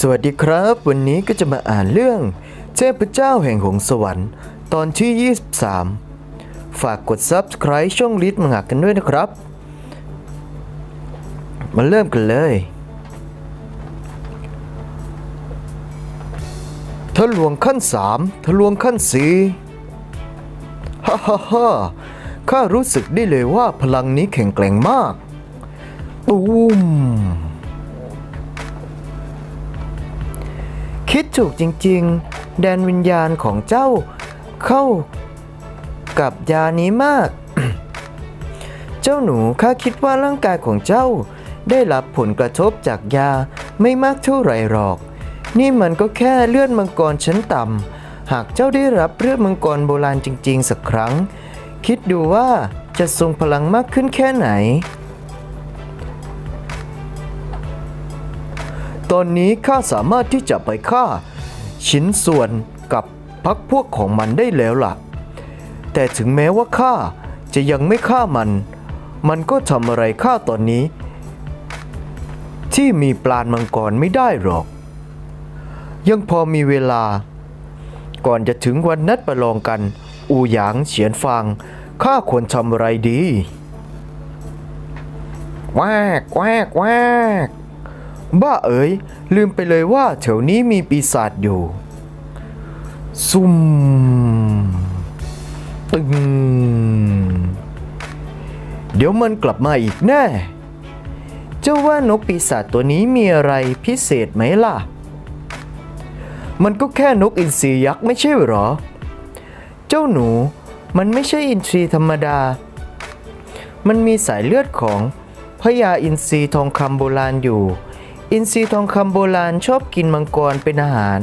สวัสดีครับ วันนี้ก็จะมาอ่านเรื่อง เทพเจ้าแห่งหงสวรรค์ ตอนที่ 23 ฝากกด Subscribe ช่องลิทมังหักกันด้วยนะครับ มาเริ่มกันเลย ทะลวงขั้นสามทะลวงขั้นสี่ฮ่าฮ่าฮ่าข้ารู้สึกได้เลยว่าพลังนี้แข็งแกร่งมาก ตูม คิดถูกจริงๆ แดนวิญญาณของเจ้าเข้ากับยานี้มาก เจ้าหนูข้าคิดว่าร่างกายของเจ้า ได้รับผลกระทบจากยาไม่มากเท่าไรหรอก นี่มันก็แค่เลือดมังกรชั้นต่ำ หากเจ้าได้รับเลือดมังกรโบราณจริง ๆ สักครั้ง คิดดูว่าจะทรงพลังมากขึ้นแค่ไหน ตอนนี้ข้าสามารถที่จะไปฆ่า ชิ้นส่วนกับพักพวกของมันได้แล้วล่ะ แต่ถึงแม้ว่าข้าจะยังไม่ฆ่ามัน มันก็ทำอะไรข้าตอนนี้ ที่มีปลานมังกรไม่ได้หรอก ยังพอมีเวลา ก่อนจะถึงวันนัดประลองกัน อูหยางเฉียนฟางข้าควรทำอะไรดี แวกแวกแวก บ้าเอ๋ยลืมไปเลยว่าแถวนี้มีปีศาจอยู่ ซุ่มตึง เดี๋ยวมันกลับมาอีกแน่ เจ้าว่านกปีศาจตัวนี้มีอะไรพิเศษไหมล่ะ มันก็แค่นกอินทรียักษ์ไม่ใช่หรอ เจ้าหนูมันไม่ใช่อินทรีธรรมดา มันมีสายเลือดของพญาอินทรีทองคำโบราณอยู่ อินทรีทองคำโบราณชอบกินมังกรเป็นอาหาร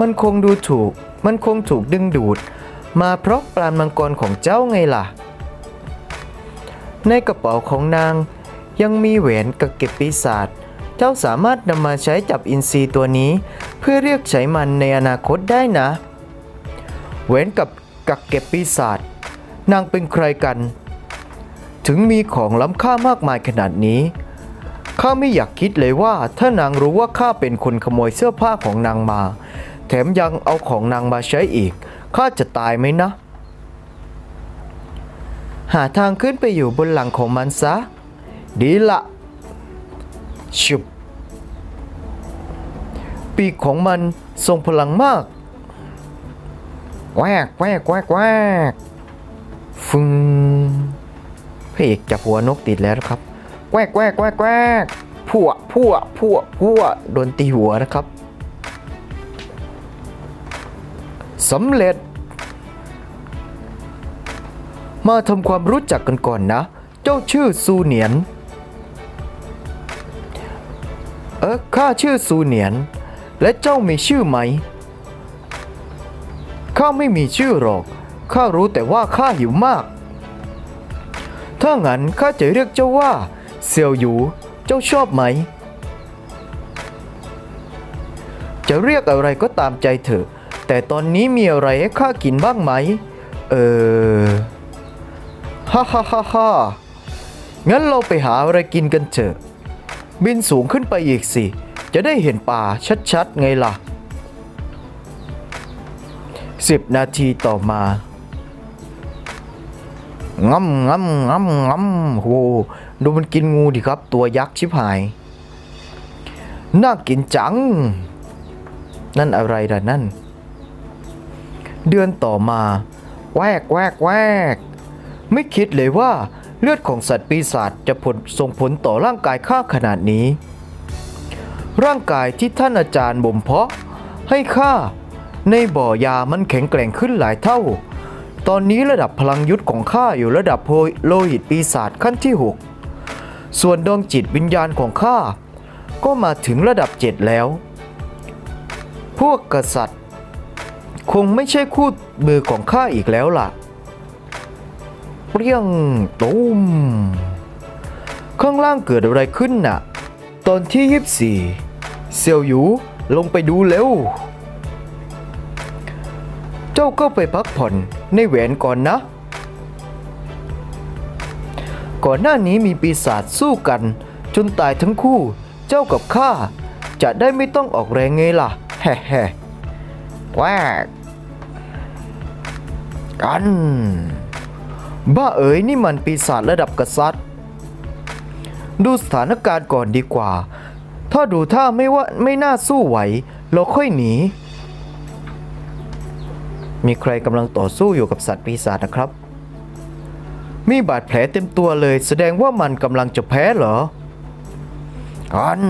มันคงดูถูก มันคงถูกดึงดูด มาเพราะปลานมังกรของเจ้าไงล่ะ ในกระเป๋าของนาง ยังมีแหวนกับเก็บปีศาจ เจ้าสามารถนำมาใช้จับอินทรีตัวนี้ เพื่อเรียกใช้มันในอนาคตได้นะ แหวนกับกักเก็บปีศาจ นางเป็นใครกัน ถึงมีของล้ำค่ามากมายขนาดนี้ ข้าไม่อยากคิดเลยว่าถ้านางรู้ว่าข้าเป็นคนขโมยเสื้อผ้าของนางมา แถมยังเอาของนางมาใช้อีกข้าจะตายไหมนะ หาทางขึ้นไปอยู่บนหลังของมันซะ ดีละชุบปีกของมันทรงพลังมากแวกแวกแวกแวกฟึงพระเอกจับหัวนกติดแล้วครับ แวกแวกแวกแวกพัวพัวพัวพัวโดนตีหัวนะครับสำเร็จ มาทำความรู้จักกันก่อนนะ เจ้าชื่อซูเหนียน เออข้าชื่อซูเหนียน และเจ้ามีชื่อไหม ข้าไม่มีชื่อหรอก ข้ารู้แต่ว่าข้าหิวมาก ถ้างั้นข้าจะเรียกเจ้าว่า เซียวหยู เจ้าชอบไหม จะเรียกอะไรก็ตามใจเถอะ แต่ตอนนี้มีอะไรให้ข้ากินบ้างไหม เออ ฮ่าฮ่าฮ่าฮ่างั้นเราไปหาอะไรกินกันเถอะ บินสูงขึ้นไปอีกสิ จะได้เห็นป่าชัดๆ ไงล่ะสิบนาทีต่อมางำงำงำงำโห ดูมันกินงูดิครับ ตัวยักษ์ชิบหาย น่ากินจัง นั่นอะไรล่ะนั่น เดือนต่อมา แวกแวกแวก ไม่คิดเลยว่าเลือดของสัตว์ปีศาจจะผลส่งผลต่อร่างกายข้าขนาดนี้ ร่างกายที่ท่านอาจารย์บ่มเพาะ ให้ข้าในบ่อยามันแข็งแกร่งขึ้นหลายเท่า ตอนนี้ระดับพลังยุทธของข้าอยู่ระดับโลหิตปีศาจขั้นที่ 6 ส่วนดวงจิตวิญญาณของข้าก็มาถึงระดับ7แล้ว พวกกษัตริย์ คงไม่ใช่คู่มือของข้าอีกแล้วล่ะ เปรี้ยงตูมข้างล่างเกิดอะไรขึ้นน่ะ ตอนที่24เซียวหยูลงไปดูเร็ว เจ้าก็ไปพักผ่อนในแหวนก่อนนะ ก่อนหน้านี้มีปีศาจสู้กัน จนตายทั้งคู่ เจ้ากับข้าจะได้ไม่ต้องออกแรงไงล่ะ แฮ่แฮ่แวกกัน บ้าเอ๋ยนี่มันปีศาจระดับกษัตริย์ ดูสถานการณ์ก่อนดีกว่า ถ้าดูท่าไม่ว่าไม่น่าสู้ไหว เราค่อยหนี มีใครกำลังต่อสู้อยู่กับสัตว์ปีศาจนะครับ มีบาดแผลเต็มตัวเลย แสดงว่ามันกำลังจะแพ้เหรอกัน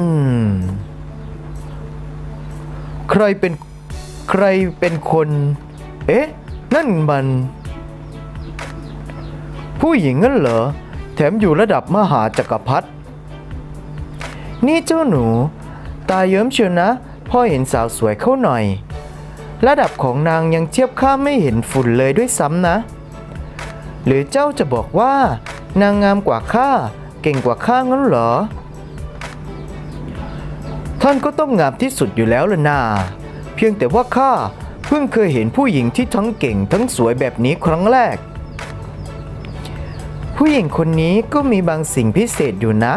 ใครเป็นใครเป็นคน เอ๊ะ นั่นมัน ผู้หญิงงั้นเหรอ แถมอยู่ระดับมหาจักรพรรดิ นี่เจ้าหนู ตาเยิ้มเชียวนะ พ่อเห็นสาวสวยเข้าหน่อย ระดับของนางยังเทียบข้าไม่เห็นฝุ่นเลยด้วยซ้ำนะ หรือเจ้าจะบอกว่า นางงามกว่าข้าเก่งกว่าข้างั้นเหรอ ท่านก็ต้องงามที่สุดอยู่แล้วล่ะนาเพียงแต่ว่าข้าเพิ่งเคยเห็นผู้หญิงที่ทั้งเก่งทั้งสวยแบบนี้ครั้งแรก ผู้หญิงคนนี้ก็มีบางสิ่งพิเศษอยู่นะ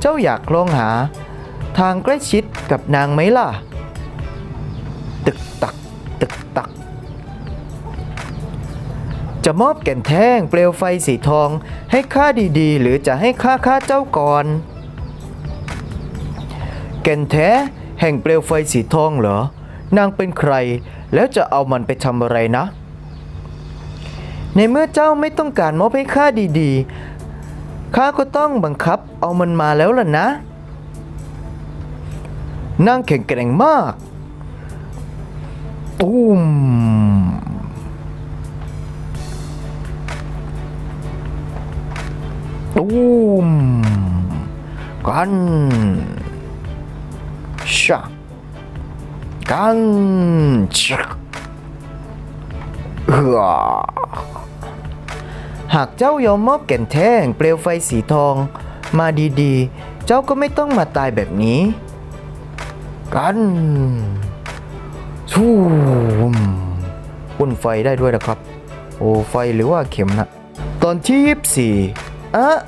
เจ้าอยากลองหา ทางใกล้ชิดกับนางไหมล่ะ จะมอบแก่นแท่งเปลวไฟสีทอง ให้ข้าดีๆ หรือจะให้ข้าฆ่าเจ้าก่อน แก่นแท้แห่งเปลวไฟสีทองเหรอ นางเป็นใคร แล้วจะเอามันไปทำอะไรนะ ในเมื่อเจ้าไม่ต้องการมอบให้ข้าดีๆ ข้าก็ต้องบังคับเอามันมาแล้วล่ะนะ นางแข็งแกร่งมาก ตูม ตูมกันชะกันชะเออหากเจ้ายอมมอบแก่นแท่งเปลวไฟสีทอง มาดีๆ เจ้าก็ไม่ต้องมาตายแบบนี้ กันทูมพ่นไฟได้ด้วยนะครับ โอ้ไฟหรือว่าเข็มนะตอนที่ยี่สี่ เออ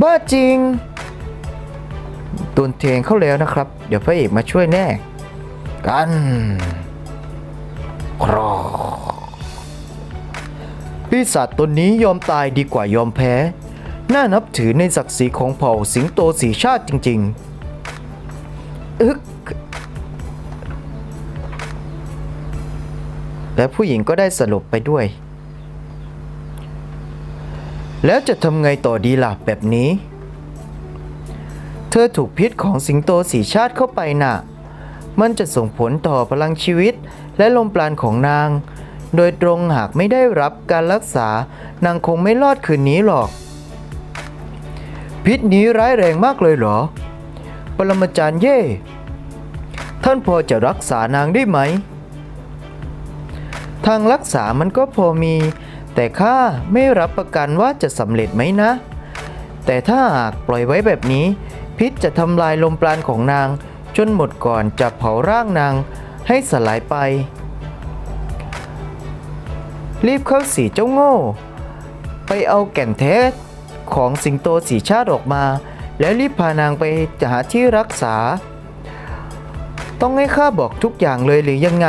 บ้าจริง ตูนเทงเข้าแล้วนะครับ เดี๋ยวพระเอกมาช่วยแน่ กันครอปีศาจตนนี้ยอมตายดีกว่ายอมแพ้ น่านับถือในศักดิ์ศรีของเผ่าสิงโตสีชาติจริง ๆ อึก และผู้หญิงก็ได้สรุปไปด้วย แล้วจะทำไงต่อดีล่ะแบบนี้ เธอถูกพิษของสิงโตสีชาติเข้าไปน่ะ มันจะส่งผลต่อพลังชีวิตและลมปราณของนาง โดยตรงหากไม่ได้รับการรักษานางคงไม่รอดคืนนี้หรอก พิษนี้ร้ายแรงมากเลยเหรอ ปรมาจารย์เย่ ท่านพอจะรักษานางได้ไหม ทางรักษามันก็พอมี แต่ข้าไม่รับประกันว่าจะสำเร็จไหมนะ แต่ถ้าหากปล่อยไว้แบบนี้ พิษจะทำลายลมปราณของนาง จนหมดก่อนจะเผาร่างนางให้สลายไป รีบเข้าสีเจ้าโง่ ไปเอาแก่นแท้ของสิงโตสีชาติออกมา แล้วรีบพานางไปหาที่รักษา ต้องให้ข้าบอกทุกอย่างเลยหรือยังไง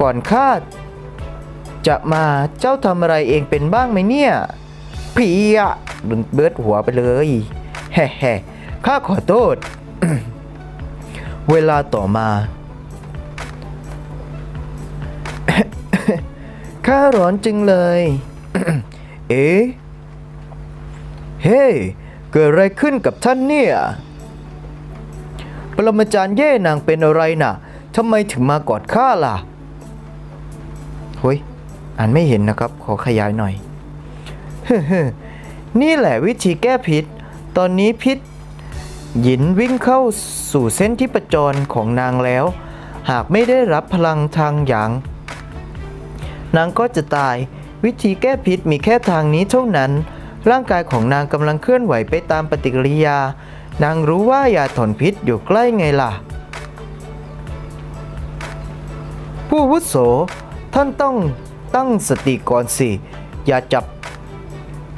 ก่อนข้า จะมาเจ้าทำอะไรเองเป็นบ้างไหมเนี่ยพี่อะดุนเบิดหัวไปเลยแฮ่แฮ่ข้าขอโทษ เวลาต่อมาข้าร้อนจึงเลย เอ๊ะ เฮ้ เกิดอะไรขึ้นกับท่านเนี่ย ปรมาจารย์เย่นางเป็นอะไรน่ะทำไมถึงมากอดข้าล่ะเฮ้ย อ่านไม่เห็นนะครับ ขอขยายหน่อย นี่แหละวิธีแก้พิษ ตอนนี้พิษ หยินวิ่งเข้าสู่เส้นที่ประจรของนางแล้ว หากไม่ได้รับพลังทางอย่าง นางก็จะตาย วิธีแก้พิษมีแค่ทางนี้เท่านั้น ร่างกายของนางกำลังเคลื่อนไหวไปตามปฏิกิริยา นางรู้ว่ายาถอนพิษอยู่ใกล้ไงล่ะ ผู้วุโสท่านต้อง ตั้งสติก่อนสิ อย่าจับ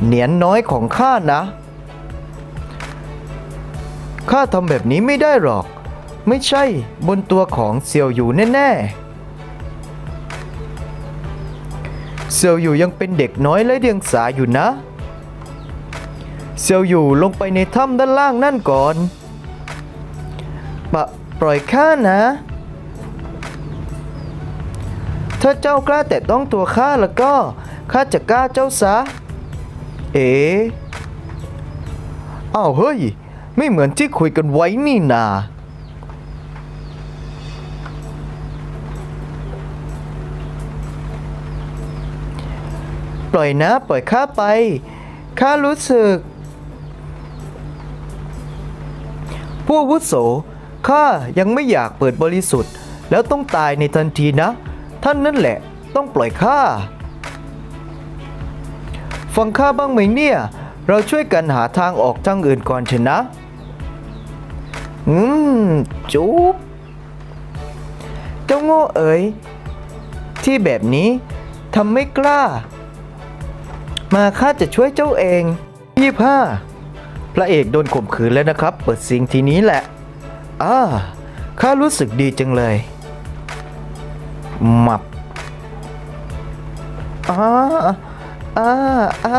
เหนียนน้อยของข้านะ ข้าทำแบบนี้ไม่ได้หรอก ไม่ใช่บนตัวของเซียวอยู่แน่ๆ เซียวอยู่ยังเป็นเด็กน้อยและเดียงสาอยู่นะ เซียวอยู่ลงไปในถ้ำด้านล่างนั่นก่อนปะปล่อยข้านะ ถ้าเจ้ากล้าแต่ต้องตัวข้าแล้วก็ข้าจะกล้าเจ้าซะ เอ๋อ้าวเฮ้ย ไม่เหมือนที่คุยกันไว้นี่นาปล่อยนะปล่อยข้าไปข้ารู้สึก ผู้วุโสข้ายังไม่อยากเปิดบริสุทธิ์ แล้วต้องตายในทันทีนะ ท่านนั่นแหละต้องปล่อยข้า ฟังข้าบ้างไหมเนี่ย เราช่วยกันหาทางออกทางอื่นก่อนเถอะนะ อืม จุ๊บ เจ้าโง่เอ๋ย ที่แบบนี้ทำไม่กล้า มาข้าจะช่วยเจ้าเองยี่ห้าพระเอกโดนข่มขืนแล้วนะครับ เปิดซิงทีนี้แหละอ่าข้ารู้สึกดีจังเลย หมับอ่าอ่าอ่า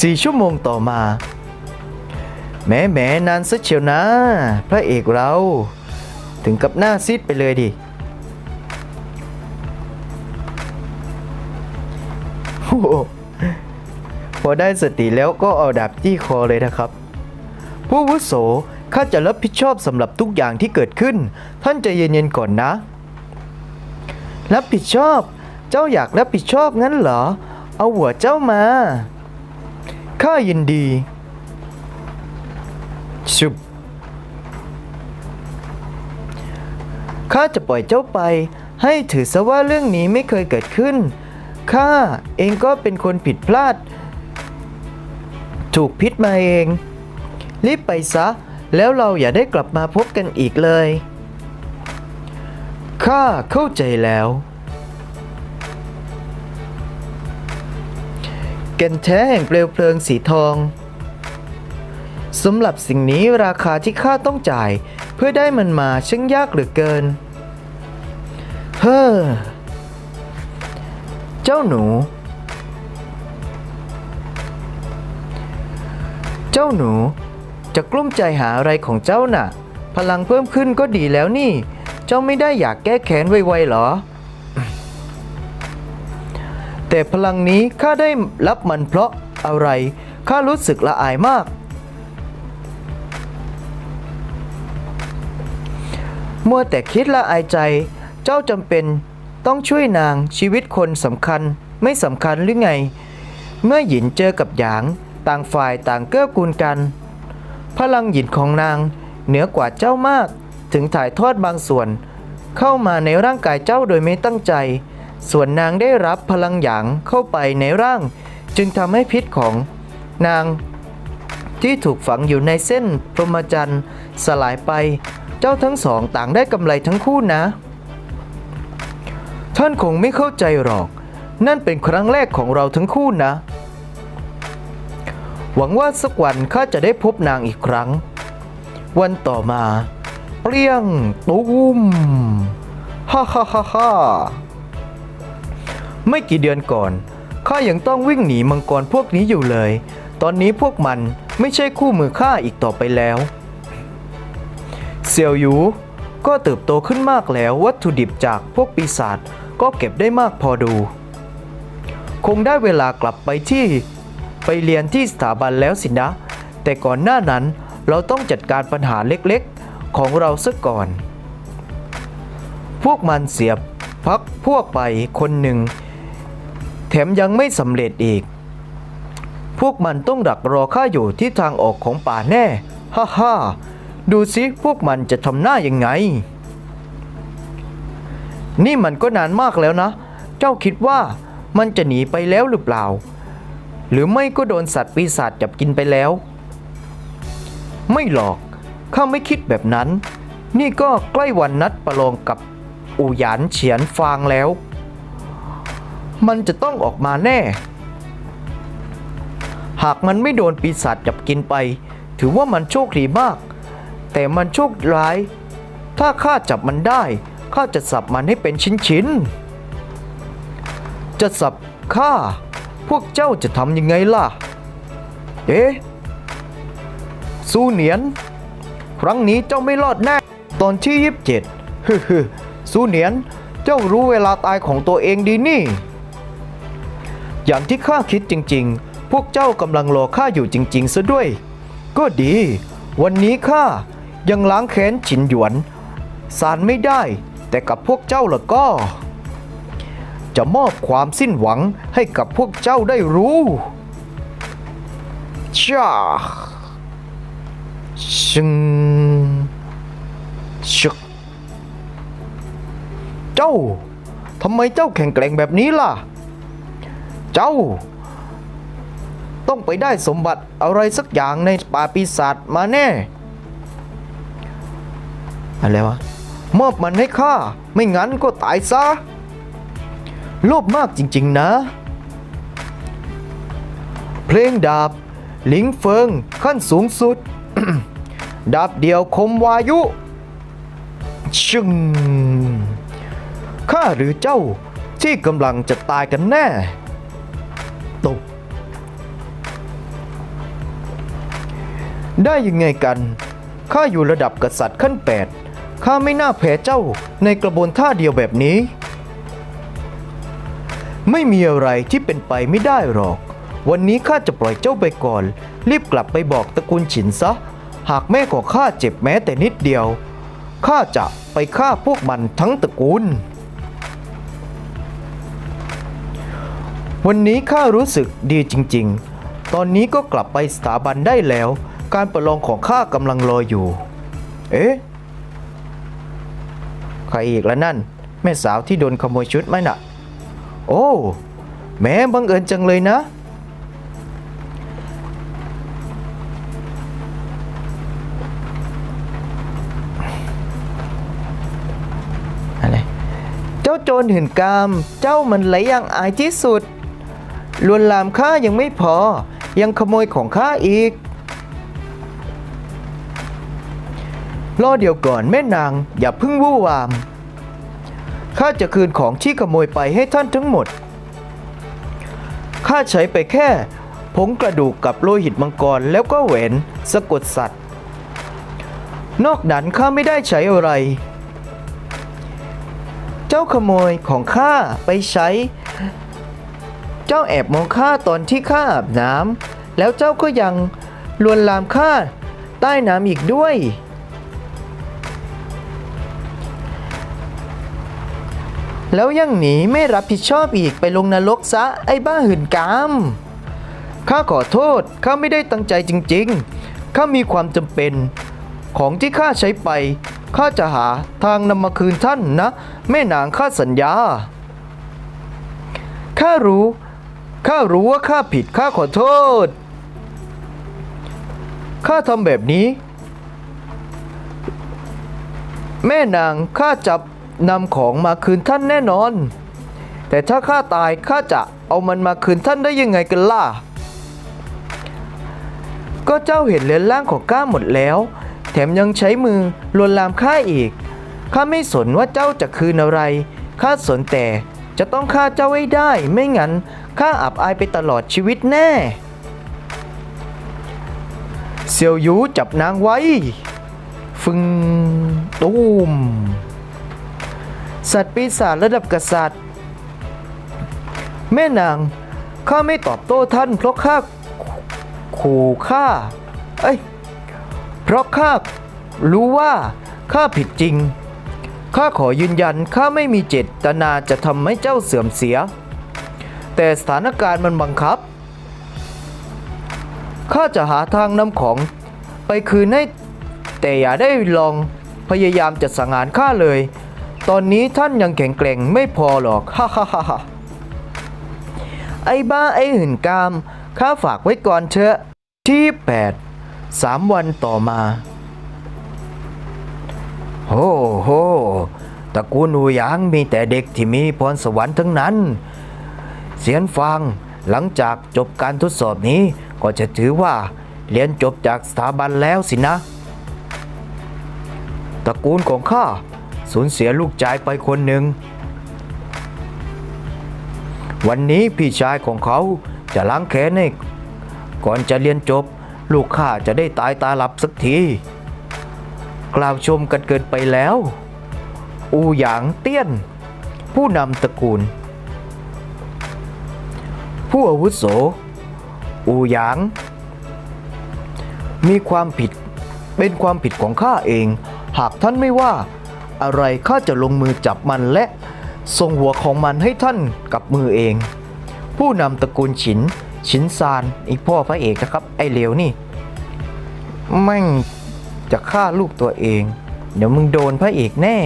สี่ชั่วโมงต่อมาแหม้แหม้นานซะเชียวนะ พระเอกเรา ถึงกับหน้าซีดไปเลยดิโหพอได้สติแล้วก็เอาดาบจี้คอเลยนะครับ ผู้วุโส ข้าจะรับผิดชอบสำหรับทุกอย่างที่เกิดขึ้น ท่านใจเย็นๆก่อนนะ รับผิดชอบ เจ้าอยากรับผิดชอบงั้นเหรอ เอาหัวเจ้ามา ข้ายินดี ชุบข้าจะปล่อยเจ้าไป ให้ถือซะว่าเรื่องนี้ไม่เคยเกิดขึ้น ข้าเองก็เป็นคนผิดพลาด ถูกพิษมาเอง รีบไปซะ แล้วเราอย่าได้กลับมาพบกันอีกเลย ข้าเข้าใจแล้ว แก่นแท้แห่งเปลวเพลิงสีทองสำหรับสิ่งนี้ราคาที่ข้าต้องจ่าย เพื่อได้มันมาช่างยากเหลือเกิน เฮ้อ เจ้าหนู เจ้าหนู จะกลุ้มใจหาอะไรของเจ้าน่ะ พลังเพิ่มขึ้นก็ดีแล้วนี่ เจ้าไม่ได้อยากแก้แค้นไวๆหรอ แต่พลังนี้ข้าได้รับมันเพราะอะไรข้ารู้สึกละอายมาก เมัวแต่คิดละอายใจ เจ้าจำเป็นต้องช่วยนางชีวิตคนสำคัญไม่สำคัญหรือไง เมื่อหยินเจอกับหยาง ต่างฝ่ายต่างเกื้อกูลกัน พลังหยินของนางเหนือกว่าเจ้ามาก ถึงถ่ายทอดบางส่วน เข้ามาในร่างกายเจ้าโดยไม่ตั้งใจ ส่วนนางได้รับพลังหยางเข้าไปในร่าง จึงทำให้พิษของนาง ที่ถูกฝังอยู่ในเส้นพรหมจรรย์สลายไป เจ้าทั้งสองต่างได้กำไรทั้งคู่นะ ท่านคงไม่เข้าใจหรอก นั่นเป็นครั้งแรกของเราทั้งคู่นะ หวังว่าสักวันข้าจะได้พบนางอีกครั้ง วันต่อมา เปรี้ยงตุ้มฮ่าฮ่าฮ่าฮ่าไม่กี่เดือนก่อนข้ายังต้องวิ่งหนีมังกรพวกนี้อยู่เลย ตอนนี้พวกมันไม่ใช่คู่มือข้าอีกต่อไปแล้วเซียวหยูก็เติบโตขึ้นมากแล้ววัตถุดิบจากพวกปีศาจก็เก็บได้มากพอดู คงได้เวลากลับไปที่ ไปเรียนที่สถาบันแล้วสินะ แต่ก่อนหน้านั้นเราต้องจัดการปัญหาเล็กๆ ของเราซะก่อน พวกมันเสียบพักพวกไปคนหนึ่ง แถมยังไม่สำเร็จอีก พวกมันต้องดักรอข้าอยู่ที่ทางออกของป่าแน่ ฮ่าฮ่าดูสิพวกมันจะทำหน้ายังไง นี่มันก็นานมากแล้วนะ เจ้าคิดว่ามันจะหนีไปแล้วหรือเปล่า หรือไม่ก็โดนสัตว์ปีศาจจับกินไปแล้ว ไม่หรอกข้าไม่คิดแบบนั้น นี่ก็ใกล้วันนัดประลองกับอูหยานเฉียนฟางแล้ว มันจะต้องออกมาแน่ หากมันไม่โดนปีศาจจับกินไป ถือถือว่ามันโชคดีมาก แต่มันโชคร้าย ถ้าข้าจับมันได้ข้าจะสับมันให้เป็นชิ้นๆจะสับข้า พวกเจ้าจะทำยังไงล่ะ เอ๊ะสูเหนียน ครั้งนี้เจ้าไม่รอดแน่ ตอนที่ยีิบเจ็ดฮึฮึสูเหนียน เจ้ารู้เวลาตายของตัวเองดีนี่ อย่างที่ข้าคิดจริง ๆ พวกเจ้ากำลังรอข้าอยู่จริง ๆ ซะด้วย ก็ดี วันนี้ข้ายังล้างแค้นฉินหยวน สารไม่ได้ แต่กับพวกเจ้าละก็ จะมอบความสิ้นหวังให้กับพวกเจ้าได้รู้ชาชิงชึกเจ้าทำไมเจ้าแข็งแกร่งแบบนี้ล่ะ เจ้า ต้องไปได้สมบัติอะไรสักอย่างในป่าปีศาจมาแน่ อะไรวะ มอบมันให้ข้า ไม่งั้นก็ตายซะ โลภมากจริงๆนะ เพลงดาบ หลิงเฟิงขั้นสูงสุด ดาบเดียวคมวายุ ชึงข้าหรือเจ้าที่กำลังจะตายกันแน่ตกได้ยังไงกัน ข้าอยู่ระดับกษัตริย์ขั้นแปดข้าไม่น่าแพ้เจ้าในกระบวนท่าเดียวแบบนี้ ไม่มีอะไรที่เป็นไปไม่ได้หรอก วันนี้ข้าจะปล่อยเจ้าไปก่อน รีบกลับไปบอกตระกูลฉินซะ หากแม่ของข้าเจ็บแม้แต่นิดเดียว ข้าจะไปฆ่าพวกมันทั้งตระกูล วันนี้ข้ารู้สึกดีจริง ๆ ตอนนี้ก็กลับไปสถาบันได้แล้ว การประลองของข้ากำลังรออยู่ เอ๊ะ ใครอีกแล้วนั่น แม่สาวที่โดนขโมยชุดไหมน่ะ โอ้ แม้บังเอิญจังเลยนะ อะไร เจ้าโจรหื่นกาม เจ้ามันไหลอย่างอายที่สุด ลวนลามข้ายังไม่พอ ยังขโมยของข้าอีก รอเดี๋ยวก่อนแม่นาง อย่าพึ่งวู่วาม ข้าจะคืนของที่ขโมยไปให้ท่านทั้งหมด ข้าใช้ไปแค่ ผงกระดูกกับโลหิตมังกรแล้วก็แหวนสะกดสัตว์ นอกนั้นข้าไม่ได้ใช้อะไร เจ้าขโมยของข้าไปใช้ เจ้าแอบมองข้าตอนที่ข้าอาบน้ำแล้วเจ้าก็ยังลวนลามข้าใต้น้ำอีกด้วย แล้วยังหนีไม่รับผิดชอบอีกไปลงนรกซะไอ้บ้าหื่นกามข้าขอโทษข้าไม่ได้ตั้งใจจริงๆข้ามีความจำเป็น ของที่ข้าใช้ไปข้าจะหาทางนำมาคืนท่านนะ แม่นางข้าสัญญาข้ารู้ข้ารู้ว่าข้าผิดข้าขอโทษข้าทำแบบนี้ แม่นางข้าจะ นำของมาคืนท่านแน่นอน แต่ถ้าข้าตายข้าจะเอามันมาคืนท่านได้ยังไงกันล่ะ ก็เจ้าเห็นเรือนร่างของข้าหมดแล้ว แถมยังใช้มือลวนลามข้าอีก ข้าไม่สนว่าเจ้าจะคืนอะไร ข้าสนแต่จะต้องฆ่าเจ้าให้ได้ ไม่งั้นข้าอับอายไปตลอดชีวิตแน่ เซียวยูจับนางไว้ ฟึงตูม สัตว์ปีศาจระดับกษัตริย์ แม่นางข้าไม่ตอบโต้ท่านเพราะข้าขู่ข้าเอ้ยเพราะข้ารู้ว่าข้าผิดจริงข้าขอยืนยันข้าไม่มีเจตนาจะทำให้เจ้าเสื่อมเสีย แต่สถานการณ์มันบังคับข้าจะหาทางนำของไปคืนให้แต่อย่าได้ลองพยายามจะสังหารข้าเลย ตอนนี้ท่านยังแข็งแกร่งไม่พอหรอก ฮ่าฮ่าฮ่าฮ่าไอ้บ้าไอ้หื่นกาม ข้าฝากไว้ก่อนเถอะที่ 8 สามวันต่อมาโอ้โหตระกูลอูหยางมีแต่เด็กที่มีพรสวรรค์ทั้งนั้น เสียนฟังหลังจากจบการทดสอบนี้ก็จะถือว่าเรียนจบจากสถาบันแล้วสินะ ตระกูลของข้า สูญเสียลูกชายไปคนหนึ่ง วันนี้พี่ชายของเขาจะล้างแค้นให้ก่อนจะเรียนจบ ลูกข้าจะได้ตายตาหลับสักที กล่าวชมกันเกินไปแล้ว อูหยางเตี้ยน ผู้นำตระกูล ผู้อาวุโส อูหยาง มีความผิดเป็นความผิดของข้าเอง หากท่านไม่ว่า อะไรข้าจะลงมือจับมันและส่งหัวของมันให้ท่านกับมือเอง ผู้นำตระกูลฉิน ฉินซานอีกพ่อพระเอกนะครับ ไอเลวนี่แม่งจะฆ่าลูกตัวเอง เดี๋ยวมึงโดนพระเอกแน่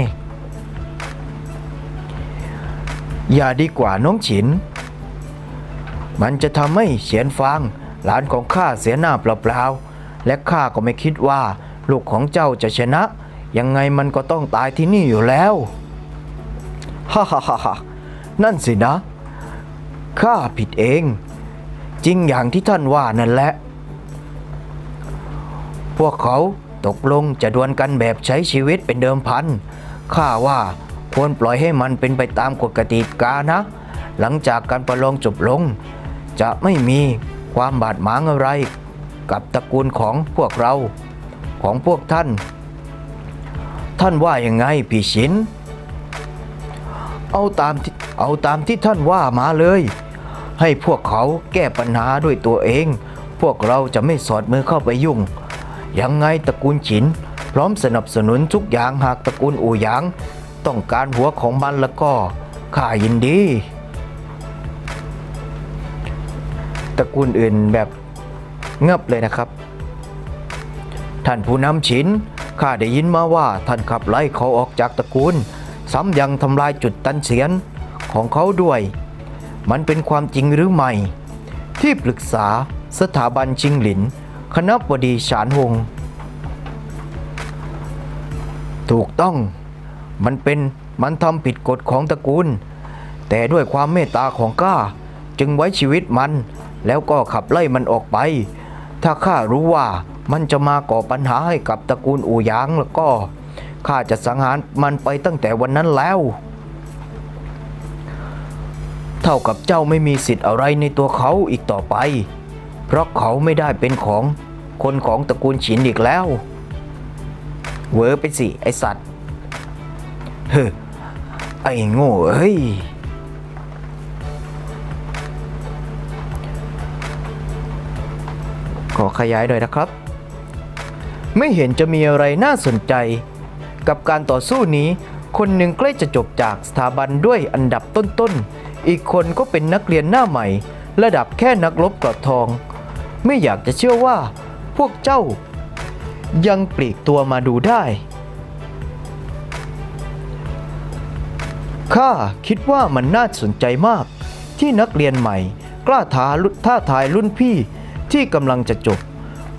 อย่าดีกว่าน้องฉิน มันจะทำให้เฉียนฟางหลานของข้าเสียหน้าเปล่าๆและข้าก็ไม่คิดว่า ลูกของเจ้าจะชนะ ยังไงมันก็ต้องตายที่นี่อยู่แล้วฮ่าฮ่าฮ่าฮ่านั่นสินะ ข้าผิดเอง จริงอย่างที่ท่านว่านั่นแหละ พวกเขาตกลงจะดวลกันแบบใช้ชีวิตเป็นเดิมพัน ข้าว่าควรปล่อยให้มันเป็นไปตามกฎกติกานะ หลังจากการประลองจบลง จะไม่มีความบาดหมางอะไร กับตระกูลของพวกเรา ของพวกท่าน ท่านว่ายังไงพี่ชิน เอาตามที่เอาตามที่ท่านว่ามาเลย ให้พวกเขาแก้ปัญหาด้วยตัวเอง พวกเราจะไม่สอดมือเข้าไปยุ่ง ยังไงตระกูลฉิน พร้อมสนับสนุนทุกอย่างหากตระกูลอู่หยาง ต้องการหัวของมันแล้วก็ข้ายินดีตระกูลอื่นแบบเงับเลยนะครับ ท่านผู้นำฉิน ข้าได้ยินมาว่าท่านขับไล่เขาออกจากตระกูล ซ้ำยังทำลายจุดตันเสียนของเขาด้วย มันเป็นความจริงหรือไม่ ที่ปรึกษาสถาบันชิงหลิน คณะบดีฉานฮงถูกต้อง มันเป็นมันทำผิดกฎของตระกูล แต่ด้วยความเมตตาของข้าจึงไว้ชีวิตมัน แล้วก็ขับไล่มันออกไป ถ้าข้ารู้ว่า มันจะมาก่อปัญหาให้กับตระกูลอูหยางแล้วก็ข้าจะสังหารมันไปตั้งแต่วันนั้นแล้ว เท่ากับเจ้าไม่มีสิทธิ์อะไรในตัวเขาอีกต่อไป เพราะเขาไม่ได้เป็นของคนของตระกูลฉินอีกแล้ว เวอไปสิ ไอสัตว์ เฮ้ไอโง่เอ้ยขอขยายหน่อยนะครับ ไม่เห็นจะมีอะไรน่าสนใจ กับการต่อสู้นี้ คนหนึ่งใกล้จะจบจากสถาบันด้วยอันดับต้นๆ อีกคนก็เป็นนักเรียนหน้าใหม่ ระดับแค่นักรบกอดทอง ไม่อยากจะเชื่อว่า พวกเจ้า ยังปลีกตัวมาดูได้ข้าคิดว่ามันน่าสนใจมาก ที่นักเรียนใหม่ กล้าท้าลุท่าทายรุ่นพี่ที่กำลังจะจบ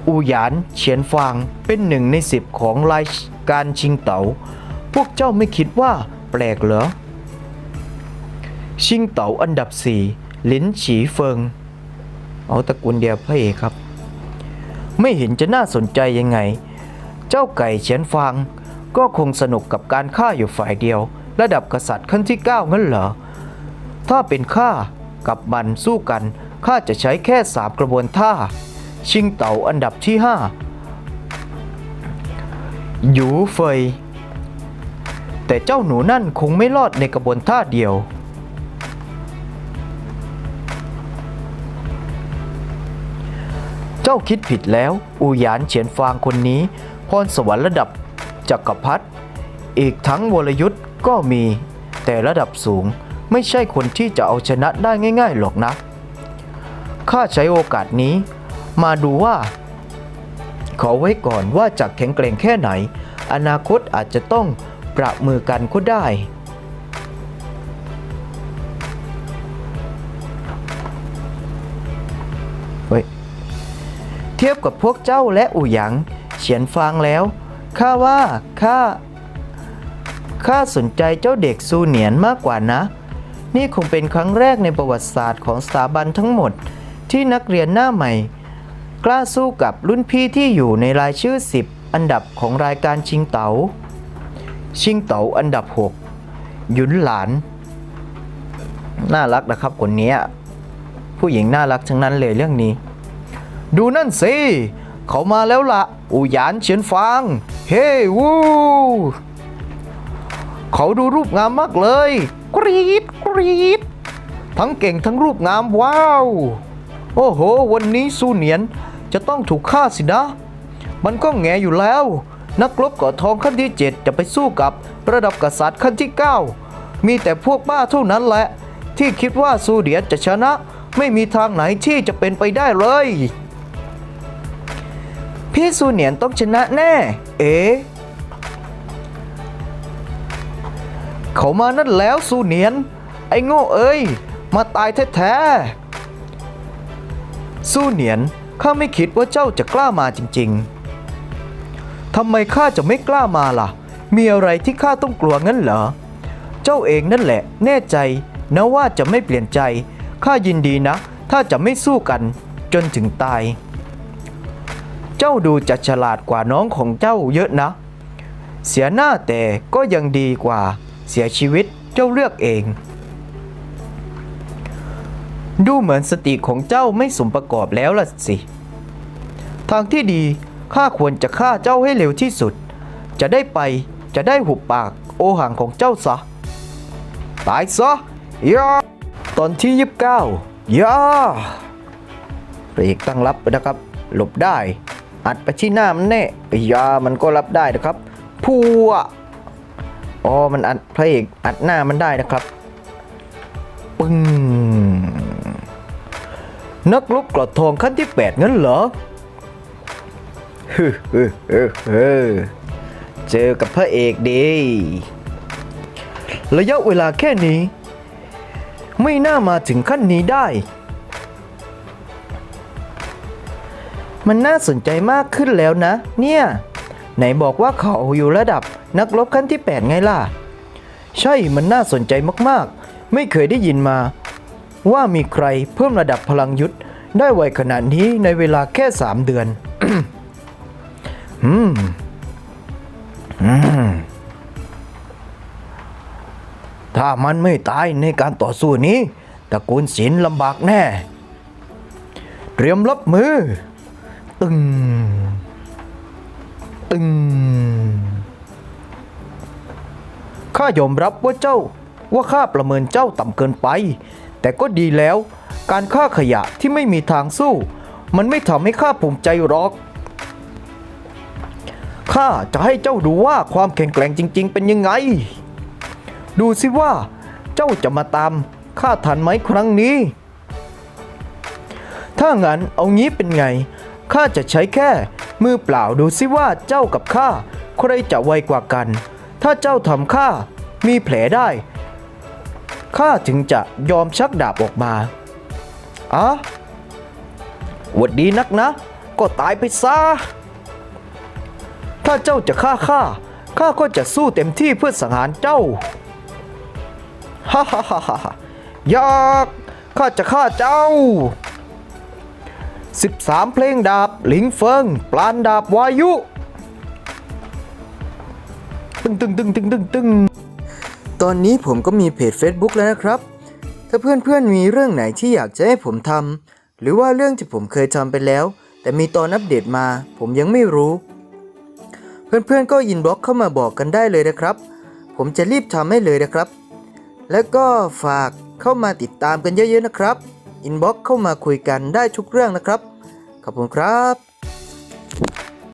อูหยานเฉียนฟางเป็นหนึ่งในสิบของรายการชิงเต๋า พวกเจ้าไม่คิดว่าแปลกเหรอ ชิงเต๋าอันดับสี่ลินฉีเฟิง เอาตระกูลเดียวพระเอกครับ ไม่เห็นจะน่าสนใจยังไง เจ้าไก่เฉียนฟางก็คงสนุกกับการฆ่าอยู่ฝ่ายเดียว ระดับกษัตริย์ขั้นที่ 9 งั้นเหรอ ถ้าเป็นข้ากับมันสู้กันข้าจะใช้แค่สามกระบวนท่า ชิงเต่าอันดับที่ 5 หยูเฟย แต่เจ้าหนูนั่นคงไม่รอดในกระบวนท่าเดียว เจ้าคิดผิดแล้วอูหยานเฉียนฟางคนนี้ พรสวรรค์ระดับจักรพรรดิอีกทั้งวรยุทธ์ก็มีแต่ระดับสูงไม่ใช่คนที่จะเอาชนะได้ง่ายๆหรอกนะ ข้าใช้โอกาสนี้ มาดูว่า ขอไว้ก่อนว่าจะแข็งแกร่งแค่ไหน อนาคตอาจจะต้องประมือกันก็ได้ เทียบกับพวกเจ้าและอูหยางเฉียนฟางแล้วข้าว่าข้าข้าสนใจเจ้าเด็กซูเหนียนมากกว่านะ นี่คงเป็นครั้งแรกในประวัติศาสตร์ของสถาบันทั้งหมด ที่นักเรียนหน้าใหม่ กล้าสู้กับรุ่นพี่ที่อยู่ในรายชื่อ 10 อันดับของรายการชิงเต๋า ชิงเต๋าอันดับ 6 หยุนหลาน น่ารักนะครับคนนี้ผู้หญิงน่ารักทั้งนั้นเลยเรื่องนี้ ดูนั่นสิ เขามาแล้วละอูหยานเฉียนฟาง เฮ้วูเขาดูรูปงามมากเลย กรีดกรีดทั้งเก่งทั้งรูปงามว้าว โอ้โห วันนี้ซูเนียน จะต้องถูกฆ่าสินะ มันก็แงอยู่แล้ว นักรบกาะทองขั้นที่ 7 จะไปสู้กับระดับกษัตริย์ขั้นที่ 9 มีแต่พวกบ้าเท่านั้นแหละ ที่คิดว่าซูเดียนจะชนะไม่มีทางไหนที่จะเป็นไปได้เลย พี่ซูเนียนต้องชนะแน่ เอ๋เขามานั่นแล้วซูเนียน ไอ้โง่เอ้ย มาตายแท้ๆ ซูเนียน ข้าไม่คิดว่าเจ้าจะกล้ามาจริง ๆ ทำไมข้าจะไม่กล้ามาล่ะ มีอะไรที่ข้าต้องกลัวงั้นเหรอ เจ้าเองนั่นแหละ แน่ใจนะว่าจะไม่เปลี่ยนใจ ข้ายินดีนะ ถ้าจะไม่สู้กันจนถึงตาย เจ้าดูจะฉลาดกว่าน้องของเจ้าเยอะนะ เสียหน้าแต่ก็ยังดีกว่า เสียชีวิตเจ้าเลือกเอง ดูเหมือนสติของเจ้าไม่สมประกอบแล้วล่ะสิ ทางที่ดีข้าควรจะฆ่าเจ้าให้เร็วที่สุด จะได้ไปจะได้หุบปากโอหังของเจ้าซะ ตายซะยาตอนที่29ยาพระเอกตั้งรับนะครับ หลบได้ อัดไปที่หน้ามันแน่ยามันก็รับได้นะครับพัวอ๋อมันอัดพระเอกอัดหน้ามันได้นะครับ ปึ้ง นักลบกรดทองขั้นที่ 8 งั้นเหรอฮึฮึฮึฮึเจอกับพระเอกดีระยะเวลาแค่นี้ ไม่น่ามาถึงขั้นนี้ได้ มันน่าสนใจมากขึ้นแล้วนะ เนี่ย ไหนบอกว่าเขาอยู่ระดับนักรบขั้นที่ 8 ไงล่ะ ใช่มันน่าสนใจมากๆ ไม่เคยได้ยินมา ว่ามีใครเพิ่มระดับพลังยุทธได้ไวขนาดนี้ในเวลาแค่ 3 เดือน อืม อืม ถ้ามันไม่ตายในการต่อสู้นี้ตระกูลศิลลำบากแน่ เตรียมรับมือ ตึง ตึง ข้ายอมรับว่าเจ้าว่าข้าประเมินเจ้าต่ำเกินไป แต่ก็ดีแล้ว การฆ่าขยะที่ไม่มีทางสู้ มันไม่ทำให้ข้าภูมิใจหรอกข้าจะให้เจ้าดูว่าความแข็งแกร่งจริง ๆ เป็นยังไง ดูสิว่าเจ้าจะมาตามข้าทันไหมครั้งนี้ ถ้างั้นเอางี้เป็นไงข้าจะใช้แค่ มือเปล่าดูสิว่าเจ้ากับข้าใครจะไวกว่ากัน ถ้าเจ้าทำข้ามีแผลได้ ข้าถึงจะยอมชักดาบออกมาอะหวัดดีนักนะ ก็ตายไปซะ ถ้าเจ้าจะฆ่าข้า ข้าก็จะสู้เต็มที่เพื่อสังหารเจ้า ฮ่าฮ่าฮ่าฮ่ายากข้าจะฆ่าเจ้า 13 เพลงดาบ หลิงเฟิง ปลานดาบวายุ ตึงตึงตึงตึงตึงตึง ตอนนี้ผมก็มีเพจ Facebook แล้วนะครับ ถ้าเพื่อนๆมีเรื่องไหนที่อยากจะให้ผมทำหรือว่าเรื่องที่ผมเคยทำไปแล้ว แต่มีตอนอัปเดตมา ผมยังไม่รู้ เพื่อนๆก็ยินบล็อกเข้ามาบอกกันได้เลยนะครับ ผมจะรีบทำให้เลยนะครับ แล้วก็ฝากเข้ามาติดตามกันเยอะๆนะครับอินบ็อกเข้ามาคุยกันได้ทุกเรื่องนะครับ ขอบคุณครับ